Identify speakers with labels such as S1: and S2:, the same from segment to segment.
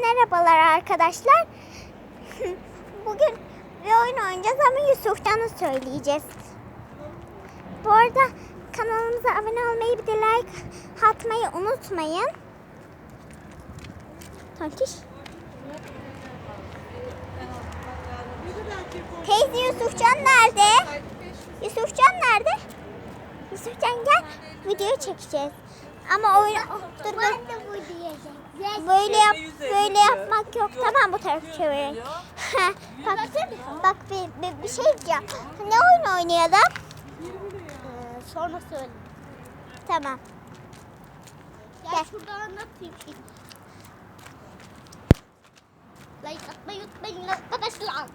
S1: Merhabalar arkadaşlar. Bugün bir oyun oynayacağız ama Yusufcan'ı söyleyeceğiz. Bu arada kanalımıza abone olmayı bir de like atmayı unutmayın. Tontiş. Teyze Yusufcan nerede? Yusufcan nerede? Yusufcan gel video çekeceğiz. Ama oyun dur dur. Böyle yap böyle yapmak yok. Tamam bu tarafı çevirin. bak bak bir, bir, bir şey diyeceğim. Ne oyun oynayalım?
S2: Ee, sonra söyle.
S1: Tamam.
S2: Gel,
S1: Gel.
S2: şurada anlatayım. Like atmayı unutmayın arkadaşlar.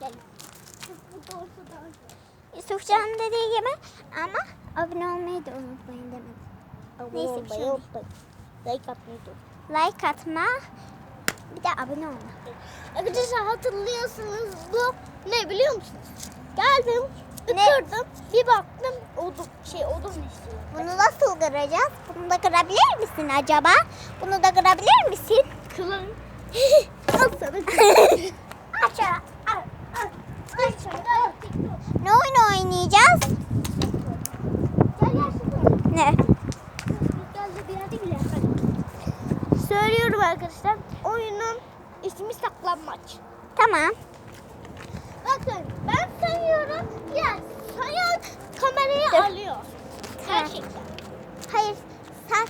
S2: Gel.
S1: Yusufcan'ın dediği gibi ama abone olmayı da unutmayın demek. Neyse, bir şey.
S2: Like atmayı
S1: Like atma bir de abone olma.
S2: Arkadaşlar hatırlıyorsunuz bu ne biliyor musunuz? Geldim,
S1: Ne?
S2: ısırdım, bir baktım odun, şey odun istiyor.
S1: Bunu nasıl kıracağız? Bunu da kırabilir misin acaba? Bunu da kırabilir misin?
S2: Kılın. Al sana
S1: Aç Ne oyun oynayacağız?
S2: Gel gel şurada.
S1: Ne?
S2: Gel de bir yerde bile yapalım. Söylüyorum arkadaşlar. Oyunun ismi saklanmaç.
S1: Tamam.
S2: Bakın ben sayıyorum. Ya sayan kamerayı
S1: Dur.
S2: alıyor. Gerçekten.
S1: Hayır sen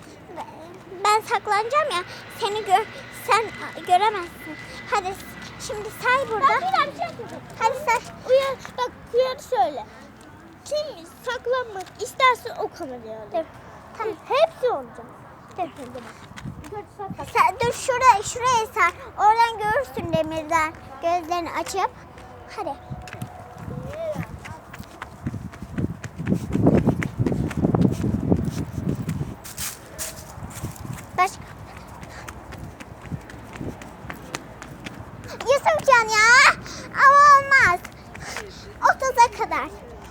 S1: ben saklanacağım ya seni gör sen göremezsin. Hadi şimdi say burada.
S2: Ben bir yapacağım.
S1: Hadi say.
S2: Uyar, bak uyarı söyle. Kim saklanmak isterse o kamerayı alıyor.
S1: Tamam.
S2: Hepsi olacak. Saklan.
S1: Sen, dur şuraya şuraya sar. Oradan görürsün demirden gözlerini açıp. Hadi. Baş. Yusufcan ya. Ama olmaz. 30'a kadar.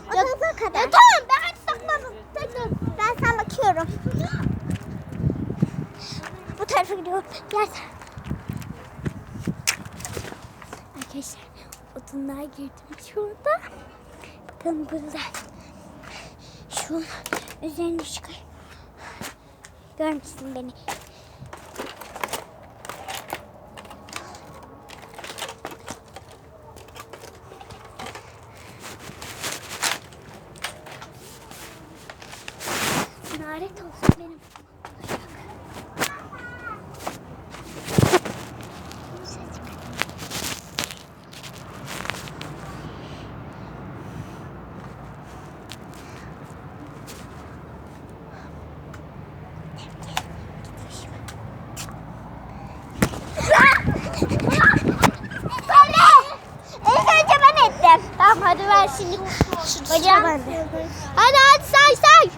S1: 30'a kadar.
S2: Ya tamam ben hadi saklandım. Tekrar.
S1: Ben sana bakıyorum. Diğer tarafa. Arkadaşlar odunlar girdim şurada. Bakın burada. Şu üzerine çıkar. Görmüşsün beni. Lanet olsun
S2: şimdi.
S1: Hocam.
S2: Hadi hadi say say.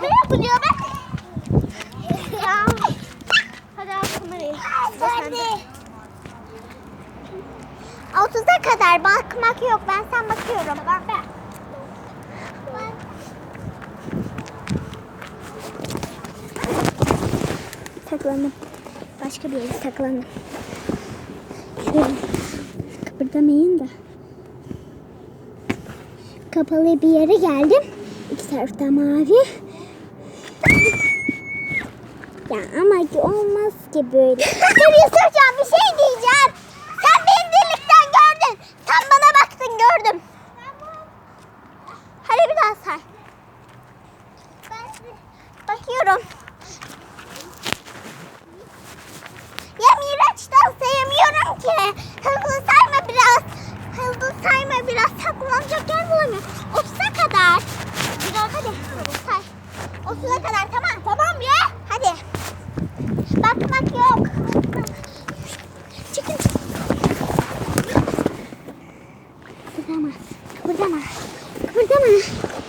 S1: Ne yapılıyor be?
S2: Ya. Hadi al kamerayı.
S1: Hadi. 30'a kadar bakmak yok. Ben sen bakıyorum.
S2: Bak be.
S1: Saklandım. Başka bir yere saklandım. Şöyle kıpırdamayın da. Kapalı bir yere geldim. İki tarafta mavi. Ya ama ki olmaz ki böyle. Dur Yusufcan bir şey diyeceğim. Sen beni delikten gördün. Sen bana baktın gördüm. Hadi bir daha say. Bakıyorum. Ya Miraç'tan sayamıyorum ki. Hızlı sayma biraz. Hızlı sayma biraz. Saklanacak yer bulamıyorum. 30'a kadar. Biraz hadi say. 30'a kadar tamam. Tamam ya. Hadi. Bakmak yok. Çıkın. Kıpırdama. Kıpırdama. Kıpırdama.